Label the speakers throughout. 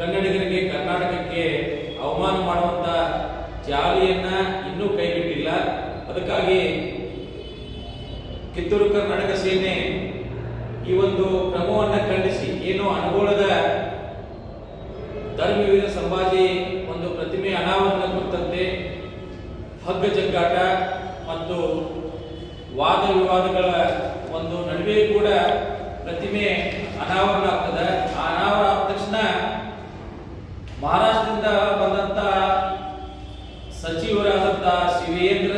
Speaker 1: ಕನ್ನಡಿಗರಿಗೆ ಕರ್ನಾಟಕಕ್ಕೆ ಅವಮಾನ ಮಾಡುವಂತ ಜಾಲಿಯನ್ನ ಇನ್ನೂ ಕೈಬಿಟ್ಟಿಲ್ಲ. ಅದಕ್ಕಾಗಿ ಕಿತ್ತೂರು ಕರ್ನಾಟಕ ಸೇನೆ ಈ ಒಂದು ಕ್ರಮವನ್ನ ಖಂಡಿಸಿ, ಏನು ಅನುಗೋಳದ ಧರ್ಮವೀರ ಸಂಭಾಜಿ ಒಂದು ಪ್ರತಿಮೆ ಅನಾವರಣ ಕುರಿತಂತೆ ಹಗ್ಗ ಜಗ್ಗಾಟ ಮತ್ತು ವಾದ ವಿವಾದಗಳ ಒಂದು ನಡುವೆ ಕೂಡ ಪ್ರತಿಮೆ ಅನಾವರಣ ಆಗ್ತದೆ. ಆ ಅನಾವರಣ ಆದ ತಕ್ಷಣ ಮಹಾರಾಷ್ಟ್ರದಿಂದ ಬಂದಂತ ಸಚಿವರಾದಂತ ಶಿವೇಂದ್ರ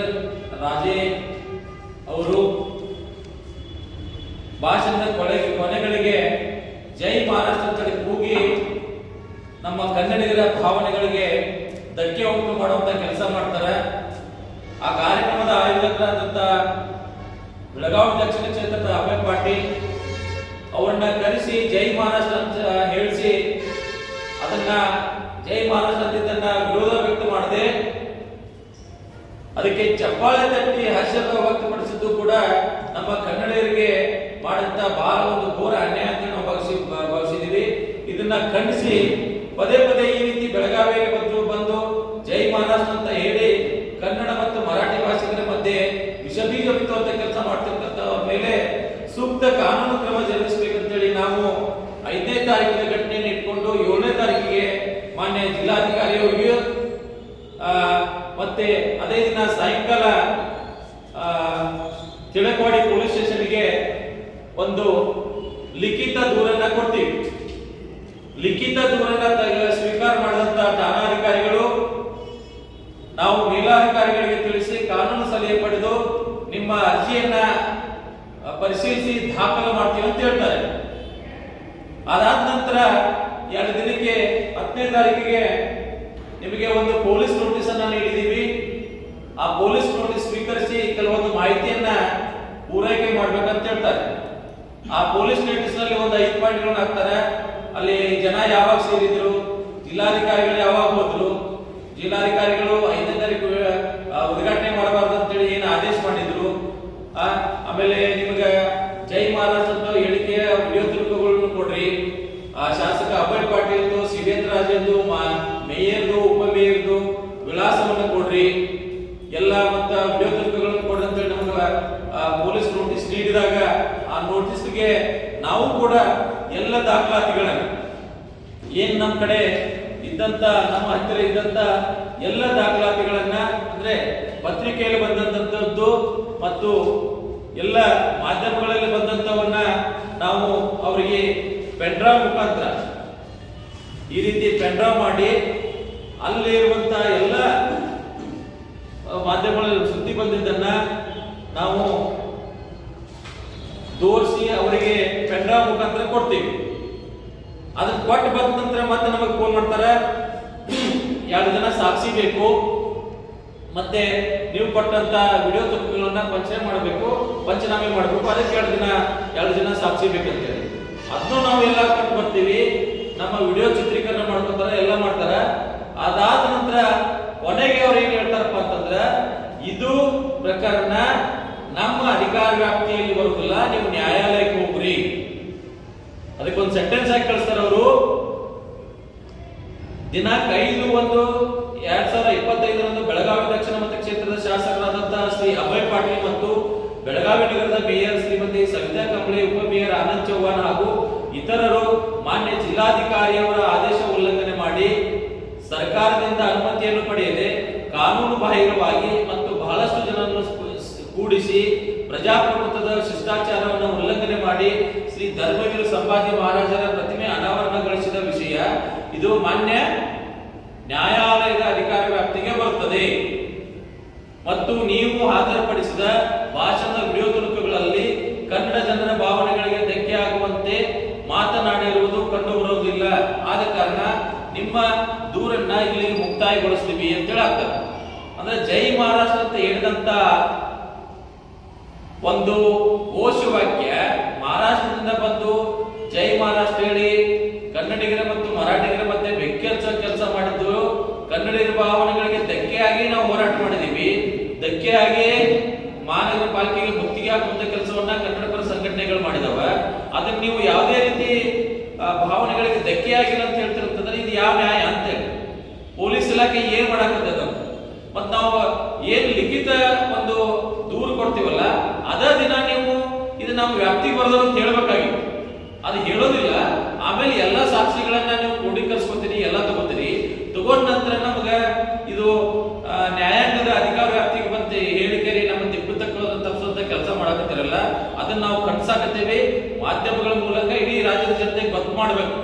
Speaker 1: ರಾಜೇ ಅವರು ಭಾಷಣದ ಕೊಳೆ ಕೊನೆಗಳಿಗೆ ಜೈ ಮಹಾರಾಷ್ಟ್ರ ಕಡೆ ಕೂಗಿ ನಮ್ಮ ಕನ್ನಡಿಗರ ಭಾವನೆಗಳಿಗೆ ಧಕ್ಕೆ ಉಂಟು ಮಾಡುವಂತ ಕೆಲಸ ಮಾಡ್ತಾರೆ. ಆ ಕಾರ್ಯಕ್ರಮದ ಆಯೋಜಕರಾದಂತ ಬೆಳಗಾವಿ ದಕ್ಷಿಣ ಕ್ಷೇತ್ರದ ಅಭಯ್ ಪಾಟೀಲ್ ಅವರನ್ನ ಕರೆಸಿ ಜೈ ಮಹಾರಾಷ್ಟ್ರ ಅಂತ ಹೇಳಿಸಿ ಅದನ್ನ ಜೈ ಮಹಾರಾಷ್ಟ್ರ ವಿರೋಧ ವ್ಯಕ್ತ ಮಾಡದೆ, ಅದಕ್ಕೆ ಚಪ್ಪಾಳೆ ತಟ್ಟಿ ಹರ್ಷದ ವ್ಯಕ್ತಪಡಿಸಿದ್ದು ಕೂಡ ನಮ್ಮ ಕನ್ನಡಿಗರಿಗೆ ಮಾಡಿದಂತ ಬಹಳ ಒಂದು ಘೋರ ಅನ್ಯಾಯ ಅಂತ ನಾವು ಭಾವಿಸಿ ಭಾವಿಸಿದೀವಿ ಇದನ್ನ ಖಂಡಿಸಿ, ಪದೇ ಪದೇ ಈ ರೀತಿ ಬೆಳಗಾವಿಗೆ ಬಂದು ಬಂದು ಜೈ ಮಹಾರಾಷ್ಟ್ರ ಅಂತ ಹೇಳಿ ಕನ್ನಡ ಮತ್ತು ಮರಾಠಿ ಭಾಷಿಕರ ಮಧ್ಯೆ ವಿಷಬೀಜ ಬಿತ್ತುವಂತ ಕೆಲಸ ಮಾಡ್ತಿರ್ತಕ್ಕಂಥವ್ರ ಮೇಲೆ ಸೂಕ್ತ ಕಾನೂನು ಕ್ರಮ ಜರುಗಿಸಬೇಕಂತೇಳಿ ನಾವು ಐದನೇ ತಾರೀಕಿನ ಘಟನೆಯನ್ನು ಇಟ್ಕೊಂಡು ತಾರೀಕಿಗೆ ಮಾನ್ಯ ಜಿಲ್ಲಾಧಿಕಾರಿಯವರಿಗೆ ಮತ್ತೆ ಅದೇ ದಿನ ಸಾಯಂಕಾಲ ತಿಳಕವಾಡಿ ಪೊಲೀಸ್ ಸ್ಟೇಷನ್ಗೆ ಒಂದು ಲಿಖಿತ ದೂರನ್ನ ಕೊಡ್ತೀವಿ. ಲಿಖಿತ ದೂರನ್ನ ಸ್ವೀಕಾರ ಮಾಡಿದಂತ ಠಾಣಾಧಿಕಾರಿಗಳು, ನಾವು ಮೇಲಾಧಿಕಾರಿಗಳಿಗೆ ತಿಳಿಸಿ ಕಾನೂನು ಸಲಹೆ ಪಡೆದು ನಿಮ್ಮ ಅರ್ಜಿಯನ್ನ ಪರಿಶೀಲಿಸಿ ದಾಖಲು ಮಾಡ್ತೀವಿ ಅಂತ ಹೇಳ್ತಾರೆ. ಅದಾದ ನಂತರ ಎರಡು ದಿನಕ್ಕೆ ಹತ್ತನೇ ತಾರೀಕಿಗೆ ನಿಮಗೆ ಒಂದು ಪೊಲೀಸ್ ನೋಟಿಸ್ ಅನ್ನ ನೀಡಿದೀವಿ. ಆ ಪೊಲೀಸ್ ನೋಟಿಸ್ ಸ್ವೀಕರಿಸಿ ಕೆಲವೊಂದು ಮಾಹಿತಿಯನ್ನ ಪೂರೈಕೆ ಮಾಡ್ಬೇಕಂತ ಹೇಳ್ತಾರೆ. ಆ ಪೊಲೀಸ್ ನೋಟಿಸ್ನಲ್ಲಿ ಒಂದು ಐದು ಪಾಯಿಂಟ್ಗಳನ್ನ ಹಾಕ್ತಾರೆ. ಅಲ್ಲಿ ಜನ ಯಾವಾಗ ಸೇರಿದ್ರು, ಜಿಲ್ಲಾಧಿಕಾರಿಗಳು ಯಾವಾಗ ಹೋದ್ರು, ಜಿಲ್ಲಾಧಿಕಾರಿಗಳು ಐದನೇ ತಾರೀಕು ಆ, ಉದ್ಘಾಟನೆ ಮಾಡಬಾರ್ದು ಅಂತೇಳಿ ಏನು ಆದೇಶ ಮಾಡಿದ್ರು ಆ, ಆಮೇಲೆ ನಿಮಗೆ ಜೈ ಮಹಾರಾಷ್ಟ್ರ ಅಂತ ಹೇಳಿಕೆಯ ವಿಡಿಯೋ ತುಣುಕುಗಳನ್ನು ಕೊಡ್ರಿ ಆ ಶಾಸಕ ಅಭಯ್ ಪಾಟೀಲ್ದು ಶಿವೇಂದ್ರ ರಾಜಂದು ಮೇಯರ್ದು ಉಪ ಮೇಯರ್ದು ವಿಳಾಸವನ್ನು ಕೊಡ್ರಿ. ಎಲ್ಲ ಮತ್ತ ವಿಡಿಯೋ ಕೊಡ್ರಿ ಅಂತೇಳಿ ನಮ್ಗೆ ಆ, ಪೊಲೀಸ್ ನೋಟಿಸ್ ನೀಡಿದಾಗ ಆ ನೋಟಿಸ್ಗೆ ನಾವು ಕೂಡ ಎಲ್ಲ ದಾಖಲಾತಿಗಳನ್ನು ಏನ್ ನಮ್ಮ ಕಡೆ ಇದ್ದಂತ ನಮ್ಮ ಹತ್ತಿರ ಇದ್ದಂತ ಎಲ್ಲ ದಾಖಲಾತಿಗಳನ್ನ ಅಂದ್ರೆ ಪತ್ರಿಕೆಯಲ್ಲಿ ಬಂದಂತದ್ದು ಮತ್ತು ಎಲ್ಲ ಮಾಧ್ಯಮಗಳಲ್ಲಿ ಬಂದಂತವನ್ನ ನಾವು ಅವರಿಗೆ ಪೆಂಡ್ರಾ ಮುಖಾಂತರ ಈ ರೀತಿ ಪೆಂಡ್ರಾ ಮಾಡಿ ಅಲ್ಲಿರುವಂತ ಎಲ್ಲ ಮಾಧ್ಯಮಗಳಲ್ಲಿ ಸುದ್ದಿ ಬಂದಿದ್ದನ್ನ ನಾವು ತೋರಿಸಿ ಅವರಿಗೆ ಪೆನ್ಡ್ರಾವ್ ಮುಖಾಂತರ ಕೊಡ್ತೀವಿ. ಅದನ್ನ ಕೊಟ್ಟು ಬಂದ ನಂತರ ಮತ್ತೆ ನಮಗೆ ಫೋನ್ ಮಾಡ್ತಾರೆ, ಎರಡು ಜನ ಸಾಕ್ಷಿ ಬೇಕು, ಮತ್ತೆ ನೀವು ಕೊಟ್ಟಂತ ವಿಡಿಯೋ ತುಣುಕುಗಳನ್ನ ಪಂಚನೆ ಮಾಡಬೇಕು, ಪಂಚನಾಮೆ ಮಾಡಬೇಕು, ಅದಕ್ಕೆ ಎರಡು ದಿನ, ಎರಡು ಜನ ಸಾಕ್ಷಿ ಬೇಕಂತೇಳಿ. ಅದನ್ನು ನಾವು ಎಲ್ಲ ಕೊಟ್ಟು ಬರ್ತೀವಿ ನಮ್ಮ ವಿಡಿಯೋ ಚಿತ್ರೀಕರಣ ಮಾಡ್ಕೊತಾರೆ ಎಲ್ಲ ಮಾಡ್ತಾರೆ ಅದಾದ ನಂತರ ಕೊನೆಗೆ ಅವ್ರು ಏನ್ ಹೇಳ್ತಾರಪ್ಪ ಅಂತಂದ್ರ ಇದು ಪ್ರಕರಣ ನಮ್ಮ ಅಧಿಕಾರ ವ್ಯಾಪ್ತಿಯಲ್ಲಿ ಬರುವುದಿಲ್ಲ, ನೀವು ನ್ಯಾಯಾಲಯಕ್ಕೆ ಹೋಗ್ರಿ ಅದಕ್ಕೊಂದು ಸೆಂಟೆನ್ಸ್ ಆಗಿ ಕಳಿಸ್ತಾರೆ ಅವರು. ದಿನಾಂಕ ಐದು ಒಂದು ಎರಡ್ ಸಾವಿರದ ಇಪ್ಪತ್ತೈದರಂದು ಬೆಳಗಾವಿ ದಕ್ಷಿಣ ಮತಕ್ಷೇತ್ರದ ಶಾಸಕರಾದಂತಹ ಶ್ರೀ ಅಭಯ್ ಪಾಟೀಲ್ ಮತ್ತು ಬೆಳಗಾವಿ ನಗರದ ಮೇಯರ್ ಶ್ರೀಮತಿ ಸವಿತಾ ಕಂಬಳಿ, ಉಪ ಮೇಯರ್ ಆನಂದ್ ಚೌಹಾಣ್ ಹಾಗೂ ಇತರರು ಮಾನ್ಯ ಜಿಲ್ಲಾಧಿಕಾರಿಯವರ ಆದೇಶ ಉಲ್ಲಂಘನೆ ಮಾಡಿ ಸರ್ಕಾರದಿಂದ ಅನುಮತಿಯನ್ನು ಪಡೆಯದೆ ಕಾನೂನು ಬಾಹಿರವಾಗಿ ಬಹಳಷ್ಟು ಜನರನ್ನು ಕೂಡಿಸಿ ಪ್ರಜಾಪ್ರಭುತ್ವದ ಶಿಷ್ಟಾಚಾರವನ್ನು ಉಲ್ಲಂಘನೆ ಮಾಡಿ ಶ್ರೀ ಧರ್ಮವೀರ ಸಂಭಾಜಿ ಮಹಾರಾಜರ ಪ್ರತಿಮೆ ಅನಾವರಣಗೊಳಿಸಿದ ವಿಷಯ ಇದು ಮಾನ್ಯ ನ್ಯಾಯಾಲಯದ ಅಧಿಕಾರ ವ್ಯಾಪ್ತಿಗೆ ಬರುತ್ತದೆ. ಮತ್ತು ನೀವು ಹಾಜರುಪಡಿಸಿದ ಭಾಷಣದ ವಿಡಿಯೋ ತುಣುಕುಗಳಲ್ಲಿ ಕನ್ನಡ ಜನರ ಭಾವನೆಗಳಿಗೆ ಧಕ್ಕೆ ಆಗುವಂತೆ ಮಾತನಾಡಿರುವುದು ಕಂಡು ಬರುವುದಿಲ್ಲ. ಆದ ಕಾರಣ ನಿಮ್ಮ ದೂರನ್ನ ಇಲ್ಲಿ ಮುಕ್ತಾಯಗೊಳಿಸ್ತೀವಿ ಅಂತ ಹೇಳಾಗ್ತದೆ ಅಂದ್ರೆ ಜೈ ಮಹಾರಾಷ್ಟ್ರ ಅಂತ ಹೇಳಿದಂತ ಒಂದು ಘೋಷವಾಕ್ಯ ಮಹಾರಾಷ್ಟ್ರದಿಂದ ಬಂದು ಜೈ ಮಹಾರಾಷ್ಟ್ರ ಹೇಳಿ ಕನ್ನಡಿಗರ ಮತ್ತು ಮರಾಠಿಗರ ಮಧ್ಯೆ ಹಚ್ಚೋ ಕೆಲಸ ಮಾಡಿದ್ದು ಕನ್ನಡಿಗರ ಭಾವನೆಗಳಿಗೆ ಧಕ್ಕೆಯಾಗಿ ನಾವು ಹೋರಾಟ ಮಾಡಿದೀವಿ ಧಕ್ಕೆಯಾಗಿ ಮಹಾನಗರ ಪಾಲಿಕೆಗೆ ಮುಕ್ತಿಗೆ ಹಾಕುವಂತ ಕೆಲಸವನ್ನ ಕನ್ನಡ ಪರ ಸಂಘಟನೆಗಳು ಮಾಡಿದವ. ಅದನ್ನ ನೀವು ಯಾವುದೇ ರೀತಿ ಭಾವನೆಗಳಿಗೆ ಧಕ್ಕೆಯಾಗಿಲ್ಲ ಅಂತ ಹೇಳ್ತಿರ್ತಂದ್ರೆ ಇದು ಯಾವ ನ್ಯಾಯ ಅಂತೇಳಿ ಪೊಲೀಸ್ ಇಲಾಖೆ ಏನ್ ಮಾಡಾಕತ್ತದ? ಮತ್ ನಾವು ಏನ್ ಲಿಖಿತ ಒಂದು ದೂರು ಕೊಡ್ತೀವಲ್ಲ, ಅದ ದಿನ ನೀವು ಇದು ನಮ್ಮ ವ್ಯಾಪ್ತಿಗೆ ಬರೋದು ಅಂತ ಹೇಳ್ಬೇಕಾಗಿತ್ತು ಅದು ಹೇಳೋದಿಲ್ಲ, ಆಮೇಲೆ ಎಲ್ಲ ಸಾಕ್ಷಿಗಳನ್ನ ನೀವು ಕ್ರೋಢೀಕರಿಸ್ಕೊತೀರಿ ಎಲ್ಲ ತಗೋತೀರಿ ತಗೊಂಡ ನಂತರ ನಮಗೆ ಇದು ನ್ಯಾಯಾಂಗದ ಅಧಿಕಾರ ವ್ಯಾಪ್ತಿಗೆ ಬಂತ ಹೇಳಿಕೆರಿ ನಮ್ಮ ತಿಪ್ಪು ತಪ್ಪಿಸುವಂತ ಕೆಲಸ ಮಾಡಕತ್ತಿರಲ್ಲ, ಅದನ್ನ ನಾವು ಕಟ್ಸಾಕತ್ತೇವೆ ಮಾಧ್ಯಮಗಳ ಮೂಲಕ ಇಡೀ ರಾಜ್ಯದ ಜನತೆಗೆ ಗೊತ್ತು ಮಾಡಬೇಕು.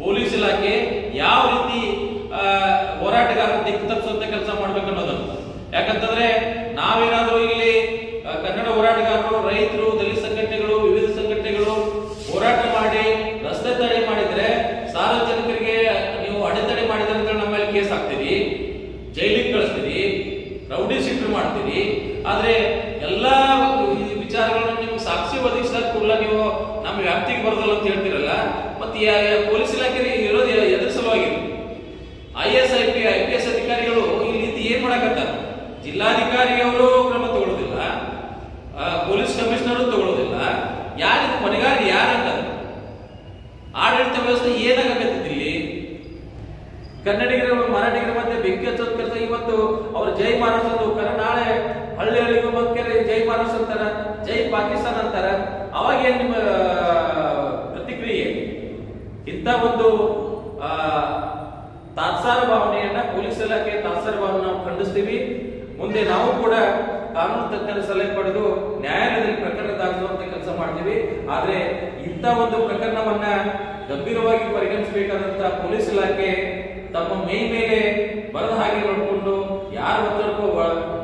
Speaker 1: ಪೊಲೀಸ್ ಇಲಾಖೆ ಯಾವ ರೀತಿ ಹೋರಾಟಗಾರ ಹೋರಾಟಗಾರರ ದಿಕ್ಕು ತಪ್ಪಿಸುವಂತ ಕೆಲಸ ಮಾಡ್ಬೇಕು ಅನ್ನೋದನ್ನು ಯಾಕಂತಂದ್ರೆ ನಾವೇನಾದ್ರೂ ಇಲ್ಲಿ ಆ, ಕನ್ನಡ ಹೋರಾಟಗಾರರು ರೈತರು ದಲಿತ ಸಂಘಟನೆಗಳು ವಿವಿಧ ಸಂಘಟನೆಗಳು ಹೋರಾಟ ಮಾಡಿ ರಸ್ತೆ ತಡೆ ಮಾಡಿದ್ರೆ ಸಾರ್ವಜನಿಕರಿಗೆ ನೀವು ಅಡೆತಡೆ ಮಾಡಿದ್ರೆ ಅಂತ ನಮ್ಮ ಮೇಲೆ ಕೇಸ್ ಹಾಕ್ತೀರಿ, ಜೈಲಿಗೆ ಕಳಿಸ್ತೀರಿ, ರೌಡಿ ಶೀಟರ್ ಮಾಡ್ತೀರಿ, ಆದರೆ ಎಲ್ಲಾ ವಿಚಾರಗಳನ್ನ ನೀವು ಸಾಕ್ಷಿ ಒದಗಿಸಿದ ಕೂಡ ನೀವು ನಮ್ಮ ವ್ಯಾಪ್ತಿಗೆ ಬರೋದಲ್ಲ ಅಂತ ಹೇಳ್ತೀರಲ್ಲ, ಮತ್ತೆ ಪೊಲೀಸ್ ಇಲಾಖೆ ಕನ್ನಡಿಗರ ಮರಾಠಿಗರ ಮಧ್ಯೆ ಬೆಂಕಿ ಹಚ್ಚೋದ್ ಕೆಲಸ. ಇವತ್ತು ಅವ್ರು ಜೈ ಹೋಗ್ತಾರ ನಾಳೆ ಹಳ್ಳಿ ಹಳ್ಳಿಗೂ ಬಂದ್ಕರೆ ಜೈ ಮಾನಸ್ ಅಂತಾರ, ಜೈ ಪಾಕಿಸ್ತಾನ ಅಂತಾರ. ಅವಾಗ ಏನ್ ನಿಮ್ಮ ಪ್ರತಿಕ್ರಿಯೆ? ಇಂಥ ಒಂದು ತಾತ್ಸಾರ ಭಾವನೆಯನ್ನ ಪೊಲೀಸ್ ಇಲಾಖೆ ತಾತ್ಸಾರ ಭಾವನೆ ನಾವು ಖಂಡಿಸ್ತೀವಿ. ಮುಂದೆ ನಾವು ಕೂಡ ಕಾನೂನು ತಜ್ಞರ ಸಲಹೆ ಪಡೆದು ನ್ಯಾಯಾಲಯದಲ್ಲಿ ಪ್ರಕರಣ ದಾಖಲಿಸುವಂತ ಕೆಲಸ ಮಾಡ್ತೀವಿ. ಆದ್ರೆ ಇಂಥ ಒಂದು ಪ್ರಕರಣವನ್ನ ಗಂಭೀರವಾಗಿ ಪರಿಗಣಿಸಬೇಕಾದಂತ ಪೊಲೀಸ್ ಇಲಾಖೆ ತಮ್ಮ ಮೈ ಮೇಲೆ ಬರದ ಹಾಗೆ ನೋಡಿಕೊಂಡು ಯಾರ ಒತ್ತಡಕ್ಕೂ